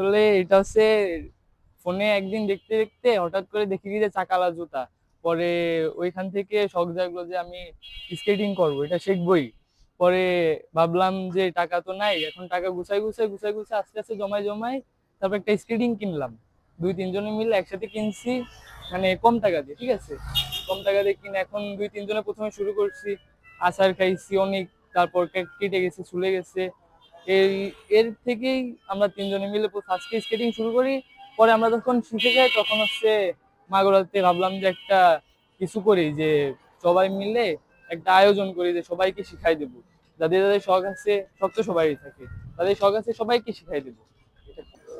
আসলে এটা হচ্ছে ফোনে একদিন দেখতে দেখতে হঠাৎ করে দেখি যে চাকালা জুতা। পরে ওইখান থেকে শখ জাগলো যে আমি স্কেটিং করব, এটা শিখবই। পরে ভাবলাম যে টাকা তো নাই, এখন টাকা গুছাই গুছাই গুছাই গুছাই আস্তে আস্তে জমাই জমাই তারপর একটা স্কেটিং কিনলাম। দুই তিনজনে মিলে একসাথে কিনছি মানে কম টাকা দিয়ে, ঠিক আছে? কম টাকা দিয়ে কিনে এখন দুই তিনজনে প্রথমে শুরু করছি। আচার খাইছি অনেক, তারপর কেটে গেছে, চুলে গেছে। এই, এর থেকেই আমরা তিনজনে মিলে ফার্স্টে স্কেটিং শুরু করি। পরে আমরা যখন শিখে যাই, তখন হচ্ছে মাগুরাতে ভাবলাম যে একটা কিছু করি, যে সবাই মিলে একটা আয়োজন করি, যে সবাইকে শিখাই দেব। যাদের যাদের শখ আছে, শখ তো সবাই থাকে। তাদের শখ আছে, সবাইকে শিখাই দেব।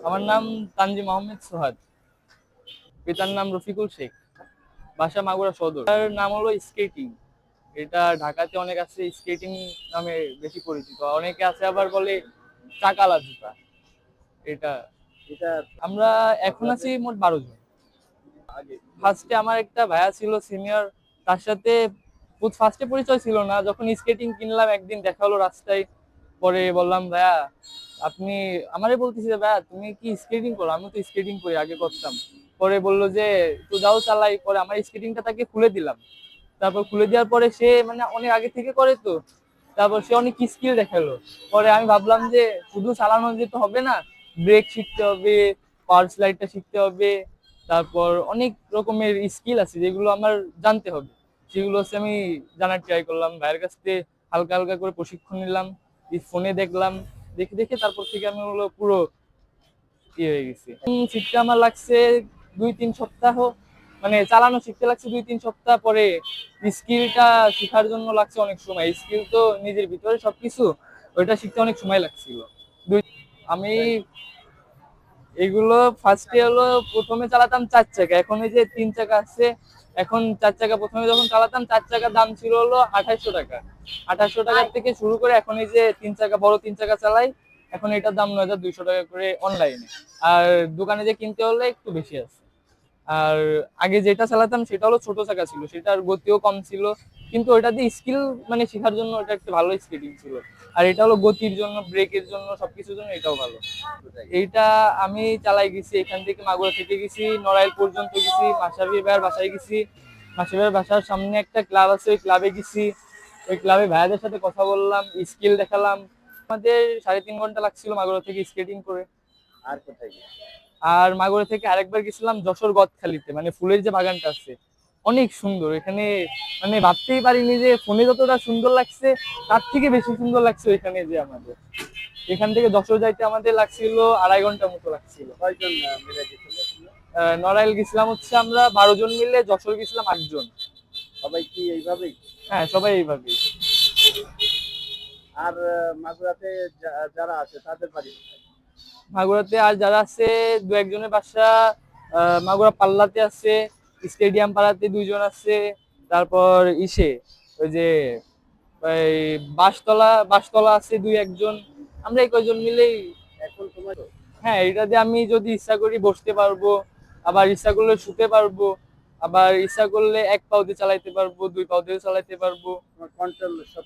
আমার নাম তানজিম আহমেদ সোহাদ। পিতার নাম রফিকুল শেখ। বাসা মাগুরা সদর। তার নাম হলো স্কেটিং এটা ঢাকাতে অনেক আছে স্কেটিং নামে বেশি পরিচিত। অনেকে আছে আবার বলে চাকালা জুতা এটা এটা আমরা এখন আছি মোট বারো জন। আগে। ফার্স্টে আমার একটা ভাইয়া ছিল সিনিয়র তার সাথে ফার্স্টে পরিচয় ছিল না। যখন স্কেটিং কিনলাম একদিন দেখা হলো রাস্তায়। পরে বললাম ভাইয়া আপনি আমারে বলতেছি যে ভাইয়া তুমি কি স্কেটিং করো? আমি তো স্কেটিং করি আগে করতাম। পরে বলল যে তো যাও চালাই। পরে আমার স্কেটিংটা তাকে খুলে দিলাম। তারপর খুলে দেওয়ার পরে সে মানে অনেক আগে থেকে করে তো। তারপর সে অনেক স্কিল দেখাল। পরে আমি ভাবলাম যে শুধু চালানো যেতে হবে না ব্রেক শিখতে হবে পাওয়ার স্লাইডটা শিখতে হবে, তারপর অনেক রকমের স্কিল আছে যেগুলো আমার জানতে হবে। সেগুলো হচ্ছে আমি জানার ট্রাই করলাম, ভাইয়ের কাছ থেকে হালকা হালকা করে প্রশিক্ষণ নিলাম ফোনে দেখলাম, দেখে দেখে তারপর থেকে আমি পুরো ইয়ে হয়ে গেছি। শিখতে আমার লাগছে দুই, তিন সপ্তাহ মানে চালানো শিখতে লাগছে দুই তিন সপ্তাহ পরে। স্কিলটা শেখার জন্য লাগছে অনেক সময়। স্কিল তো নিজের ভিতরে সবকিছু ওইটা শিখতে অনেক সময় লাগছিল। দুই আমি এগুলো ফার্স্টে হলো প্রথমে চালাতাম চার চাকা। এখন এই যে তিন চাকা আছে এখন চার চাকা প্রথমে যখন চালাতাম চার চাকার দাম ছিল হলো আঠাশশো টাকা। আঠাশশো টাকা থেকে শুরু করে এখন এই যে তিন চাকা বড় তিন চাকা চালাই এখন এটার দাম নয় হাজার দুইশো টাকা করে অনলাইনে আর দোকানে যে কিনতে হলে একটু বেশি আছে। আর আগে যেটা চালাতাম সেটা হলো ছোট চাকা ছিল সেটার গতিও কম ছিল, কিন্তু ওটা দিয়ে স্কিল মানে শেখার জন্য ওটা একটা ভালো স্কেটিং ছিল। আর এটা হলো গতির জন্য ব্রেকের জন্য, সবকিছুর জন্য এটাও ভালো। এইটা আমি চালাই গেছি, এখান থেকে মাগুরা থেকে গেছি, নড়াইল পর্যন্ত গেছি মাসাবি ভাইয়ের বাসায় গেছি। মাসাবি বাসার সামনে একটা ক্লাব আছে, ওই ক্লাবে গেছি। ওই ক্লাবে ভাইয়াদের সাথে কথা বললাম স্কিল দেখালাম। আমাদের সাড়ে তিন ঘণ্টা লাগছিল মাগুরা থেকে স্কেটিং করে। আর কোথায় আর মাগুরা থেকে আরেকবার গেছিলাম যশোর গদখালিতে মানে ফুলের যে বাগানটা আছে অনেক সুন্দর। এখানে মানে ভাবতেই পারিনি যে ফোনে যতটা সুন্দর লাগছে তার থেকে বেশি সুন্দর লাগছে এখানে যে আমাদের। এখান থেকে যশোর যাইতে আমাদের লাগছিল আড়াই ঘণ্টা মতো লাগছিল। নড়াইল গেছিলাম হচ্ছে আমরা বারো জন মিলে যশোর গেছিলাম আটজন সবাই কি এইভাবেই? হ্যাঁ সবাই এইভাবে আর মাগুরাতে যা- যারা আছে তাদের বাড়ি? মাগুরাতে আর যারা আছে দু একজনের বাসা মাগুরা পাল্লাতে আছে স্টেডিয়াম পাড়াতে দুইজন আছে তারপর ইসে ওই যে ওই বাসতলা বাসতলা আছে দুই একজন আমরা এই কয়জন মিলেই এখন তোমার হ্যাঁ এটা দিয়ে আমি যদি ইচ্ছা করি বসতে পারব আবার ইচ্ছা করলে শুতে পারব আবার ইচ্ছা করলে এক পাও দিয়ে চালাইতে পারব দুই পাও দিয়ে চালাইতে পারব।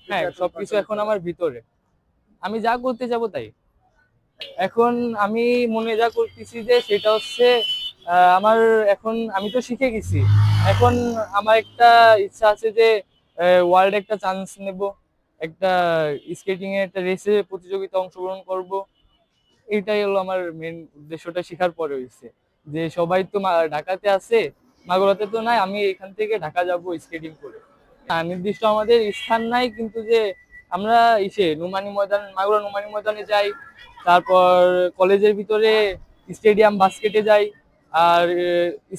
হ্যাঁ সবকিছু এখন আমার ভিতরে। আমি যা করতে যাব তাই। এখন আমি মনে যা করতেছি যে সেটা হচ্ছে আমার এখন আমি তো শিখে গেছি। এখন আমার একটা ইচ্ছা আছে যে ওয়ার্ল্ড একটা চান্স নেব। একটা স্কেটিং এর একটা রেসে প্রতিযোগিতা অংশগ্রহণ করব। এটাই হলো আমার মেন উদ্দেশ্যটা শেখার পরে হয়েছে। যে সবাই তো ঢাকাতে আছে মাগুরাতে তো নাই আমি এখান থেকে ঢাকা যাব স্কেটিং করে। না, নির্দিষ্ট আমাদের স্থান নাই কিন্তু যে আমরা ইসে নুমানি ময়দান, মাগুরা নুমানি ময়দানে যাই, তারপর কলেজের ভিতরে স্টেডিয়াম বাস্কেটে যাই, আর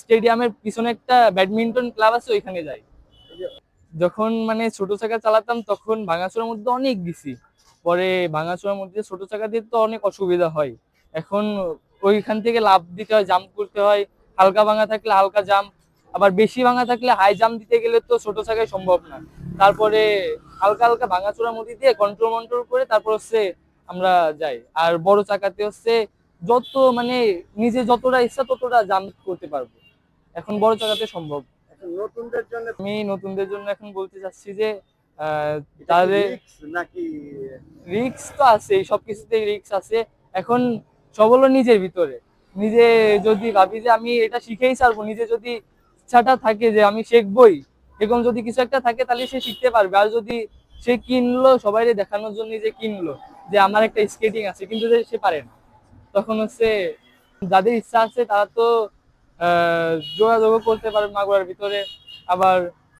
স্টেডিয়ামের পিছনে একটা ব্যাডমিন্টন ক্লাব আছে, ওইখানে যাই। যখন মানে ছোট চাকা চালাতাম, তখন ভাঙাচোরার মধ্যে অনেক গেছি। পরে ভাঙাচোরার মধ্যে ছোট চাকা দিয়ে তো অনেক অসুবিধা হয়। এখন ওইখান থেকে লাভ দিতে হয়, জাম্প করতে হয়, হালকা ভাঙা থাকলে হালকা জাম্প আবার বেশি ভাঙা থাকলে হাই জাম্প দিতে গেলে তো ছোট চাকায় সম্ভব না। তারপরে হালকা হালকা ভাঙাচোরার মধ্যে দিয়ে কন্ট্রোল মন্ট্রোল করে তারপর হচ্ছে আমরা যাই। আর বড় চাকাতে হচ্ছে যত মানে নিজে যতটা ইচ্ছা ততটা জাম্প করতে পারব। এখন বড় চাকাতে সম্ভব। এখন নতুনদের জন্য আমি নতুনদের জন্য এখন বলতে চাচ্ছি যে তাদের নাকি রিক্স তো আছে সবকিছুতেই রিক্স আছে। এখন সব হলো নিজের ভিতরে। নিজে যদি ভাবি যে আমি এটা শিখেই ছাড়বো নিজে যদি ইচ্ছাটা থাকে যে আমি শিখবই এরকম যদি কিছু একটা থাকে তাহলে সে শিখতে পারবে। আর যদি সে কিনলো সবাই দেখানোর জন্য যে কিনলো, যে আমার একটা স্কেটিং আছে, কিন্তু সে পারে না। তখন হচ্ছে যাদের ইচ্ছা আছে তারা তো, আহ, যোগাযোগও করতে পারে মাগুরার ভিতরে। আবার